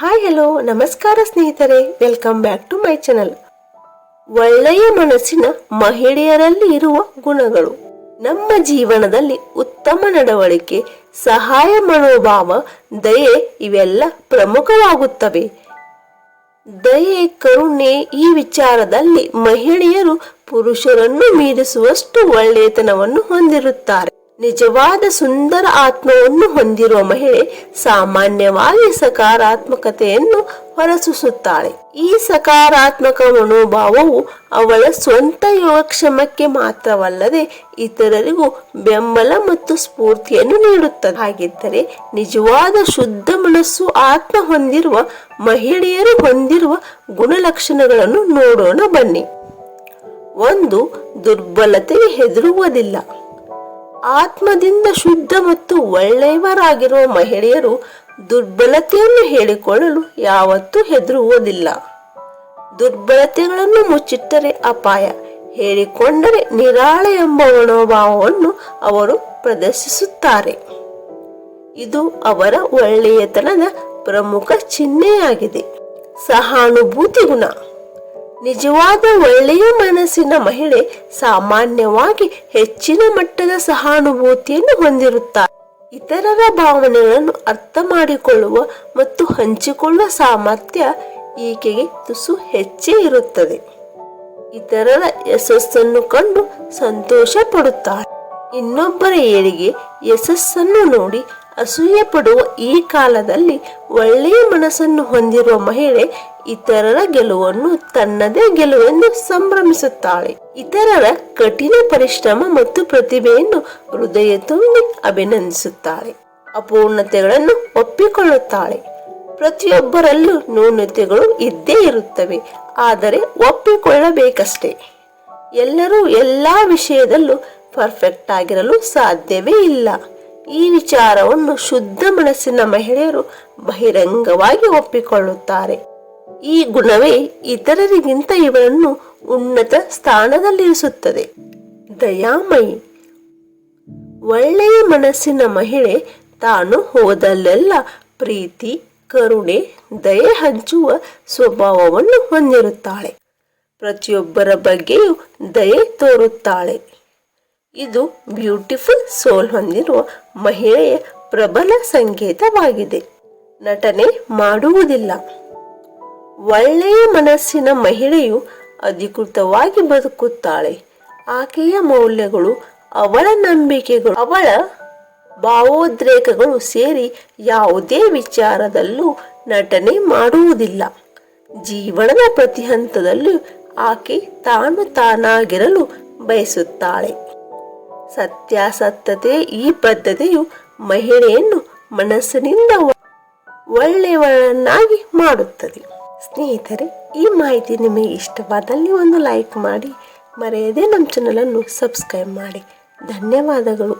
Hi hello ನಮಸ್ಕಾರ ಸ್ನೇಹಿತರೆ. Welcome back to my channel ಒಳ್ಳೆಯ ಮನಸ್ಸಿನ ಮಹಿಳೆಯರಲ್ಲಿ ಇರುವ ಗುಣಗಳು. ನಮ್ಮ ಜೀವನದಲ್ಲಿ ಉತ್ತಮ ನಡವಳಿಕೆ, ಸಹಾಯ ಮನೋಭಾವ ದಯೆ ಇವೆಲ್ಲ ಪ್ರಮುಖವಾಗುತ್ತವೆ. ದಯೆ, ಕರುಣೆ ಈ ವಿಚಾರದಲ್ಲಿ ಮಹಿಳೆಯರು ಪುರುಷರನ್ನು ಮೀರಿಸುವಷ್ಟು ಒಳ್ಳೆಯತನವನ್ನು ಹೊಂದಿರುತ್ತಾರೆ. ನಿಜವಾದ ಸುಂದರ ಆತ್ಮವನ್ನು ಹೊಂದಿರುವ ಮಹಿಳೆ ಸಾಮಾನ್ಯವಾಗಿ ಸಕಾರಾತ್ಮಕತೆಯನ್ನು ಹೊರಸೂಸುತ್ತಾಳೆ. ಈ ಸಕಾರಾತ್ಮಕ ಮನೋಭಾವವು ಅವಳ ಸ್ವಂತ ಯೋಗಕ್ಷೇಮಕ್ಕೆ ಮಾತ್ರವಲ್ಲದೆ ಇತರರಿಗೂ ಬೆಂಬಲ ಮತ್ತು ಸ್ಫೂರ್ತಿಯನ್ನು ನೀಡುತ್ತದೆ. ಹಾಗಿದ್ದರೆ ನಿಜವಾದ ಶುದ್ಧ ಮನಸ್ಸು ಆತ್ಮ ಹೊಂದಿರುವ ಮಹಿಳೆಯರು ಹೊಂದಿರುವ ಗುಣಲಕ್ಷಣಗಳನ್ನು ನೋಡೋಣ ಬನ್ನಿ. ಒಂದು, ದುರ್ಬಲತೆಗೆ ಹೆದರುವುದಿಲ್ಲ. ಆತ್ಮದಿಂದ ಶುದ್ಧ ಮತ್ತು ಒಳ್ಳೆಯವರಾಗಿರುವ ಮಹಿಳೆಯರು ದುರ್ಬಲತೆಯನ್ನು ಹೇಳಿಕೊಳ್ಳಲು ಯಾವತ್ತೂ ಹೆದರುವುದಿಲ್ಲ. ದುರ್ಬಲತೆಗಳನ್ನು ಮುಚ್ಚಿಟ್ಟರೆ ಅಪಾಯ, ಹೇಳಿಕೊಂಡರೆ ನಿರಾಳ ಎಂಬ ಮನೋಭಾವವನ್ನು ಅವರು ಪ್ರದರ್ಶಿಸುತ್ತಾರೆ. ಇದು ಅವರ ಒಳ್ಳೆಯತನದ ಪ್ರಮುಖ ಚಿಹ್ನೆಯಾಗಿದೆ. ಸಹಾನುಭೂತಿ ಗುಣ. ನಿಜವಾದ ಒಳ್ಳೆಯ ಮನಸ್ಸಿನ ಮಹಿಳೆ ಸಾಮಾನ್ಯವಾಗಿ ಹೆಚ್ಚಿನ ಮಟ್ಟದ ಸಹಾನುಭೂತಿಯನ್ನು ಹೊಂದಿರುತ್ತಾರೆ. ಇತರರ ಭಾವನೆಗಳನ್ನು ಅರ್ಥ ಮಾಡಿಕೊಳ್ಳುವ ಮತ್ತು ಹಂಚಿಕೊಳ್ಳುವ ಸಾಮರ್ಥ್ಯ ಈಕೆಗೆ ತುಸು ಹೆಚ್ಚೇ ಇರುತ್ತದೆ. ಇತರರ ಯಶಸ್ಸನ್ನು ಕಂಡು ಸಂತೋಷ ಪಡುತ್ತಾರೆ ಇನ್ನೊಬ್ಬರ ಏಳಿಗೆ ಯಶಸ್ಸನ್ನು ನೋಡಿ ಅಸೂಯೆ ಪಡುವ ಈ ಕಾಲದಲ್ಲಿ ಒಳ್ಳೆಯ ಮನಸ್ಸನ್ನು ಹೊಂದಿರುವ ಮಹಿಳೆ ಇತರರ ಗೆಲುವನ್ನು ತನ್ನದೇ ಗೆಲುವೆಂದು ಸಂಭ್ರಮಿಸುತ್ತಾಳೆ. ಇತರರ ಕಠಿಣ ಪರಿಶ್ರಮ ಮತ್ತು ಪ್ರತಿಭೆಯನ್ನು ಹೃದಯ ತುಂಬಿ ಅಭಿನಂದಿಸುತ್ತಾಳೆ ಅಪೂರ್ಣತೆಗಳನ್ನು ಒಪ್ಪಿಕೊಳ್ಳುತ್ತಾಳೆ. ಪ್ರತಿಯೊಬ್ಬರಲ್ಲೂ ನ್ಯೂನತೆಗಳು ಇದ್ದೇ ಇರುತ್ತವೆ, ಆದರೆ ಒಪ್ಪಿಕೊಳ್ಳಬೇಕಷ್ಟೇ. ಎಲ್ಲರೂ ಎಲ್ಲಾ ವಿಷಯದಲ್ಲೂ ಪರ್ಫೆಕ್ಟ್ ಆಗಿರಲು ಸಾಧ್ಯವೇ ಇಲ್ಲ. ಈ ವಿಚಾರವನ್ನು ಶುದ್ಧ ಮನಸ್ಸಿನ ಮಹಿಳೆಯರು ಬಹಿರಂಗವಾಗಿ ಒಪ್ಪಿಕೊಳ್ಳುತ್ತಾರೆ. ಈ ಗುಣವೇ ಇತರರಿಗಿಂತ ಇವರನ್ನು ಉನ್ನತ ಸ್ಥಾನದಲ್ಲಿರಿಸುತ್ತದೆ. ದಯಾಮಯಿ. ಒಳ್ಳೆಯ ಮನಸ್ಸಿನ ಮಹಿಳೆ ತಾನು ಹೋದಲ್ಲೆಲ್ಲ ಪ್ರೀತಿ, ಕರುಣೆ, ದಯೆ ಹಂಚುವ ಸ್ವಭಾವವನ್ನು ಹೊಂದಿರುತ್ತಾಳೆ. ಪ್ರತಿಯೊಬ್ಬರ ಬಗ್ಗೆಯೂ ದಯೆ ತೋರುತ್ತಾಳೆ. ಇದು ಬ್ಯೂಟಿಫುಲ್ ಸೋಲ್ ಹೊಂದಿರುವ ಮಹಿಳೆಯ ಪ್ರಬಲ ಸಂಕೇತವಾಗಿದೆ. ನಟನೆ ಮಾಡುವುದಿಲ್ಲ. ಒಳ್ಳೆಯ ಮನಸ್ಸಿನ ಮಹಿಳೆಯು ಅಧಿಕೃತವಾಗಿ ಬದುಕುತ್ತಾಳೆ. ಆಕೆಯ ಮೌಲ್ಯಗಳು, ಅವಳ ನಂಬಿಕೆಗಳು, ಅವಳ ಭಾವೋದ್ರೇಕಗಳು ಸೇರಿ ಯಾವುದೇ ವಿಚಾರದಲ್ಲೂ ನಟನೆ ಮಾಡುವುದಿಲ್ಲ. ಜೀವನದ ಪ್ರತಿ ಹಂತದಲ್ಲೂ ಆಕೆ ತಾನು ತಾನಾಗಿರಲು ಬಯಸುತ್ತಾಳೆ. ಸತ್ಯಾಸತ್ಯತೆ ಈ ಬದ್ಧತೆಯು ಮಹಿಳೆಯನ್ನು ಮನಸ್ಸಿನಿಂದ ಒಳ್ಳೆಯವಳನ್ನಾಗಿ ಮಾಡುತ್ತದೆ. ಸ್ನೇಹಿತರೆ, ಈ ಮಾಹಿತಿ ನಿಮಗೆ ಇಷ್ಟವಾದಲ್ಲಿ ಒಂದು ಲೈಕ್ ಮಾಡಿ, ಮರೆಯದೆ ನಮ್ಮ ಚಾನಲನ್ನು ಸಬ್ಸ್ಕ್ರೈಬ್ ಮಾಡಿ. ಧನ್ಯವಾದಗಳು.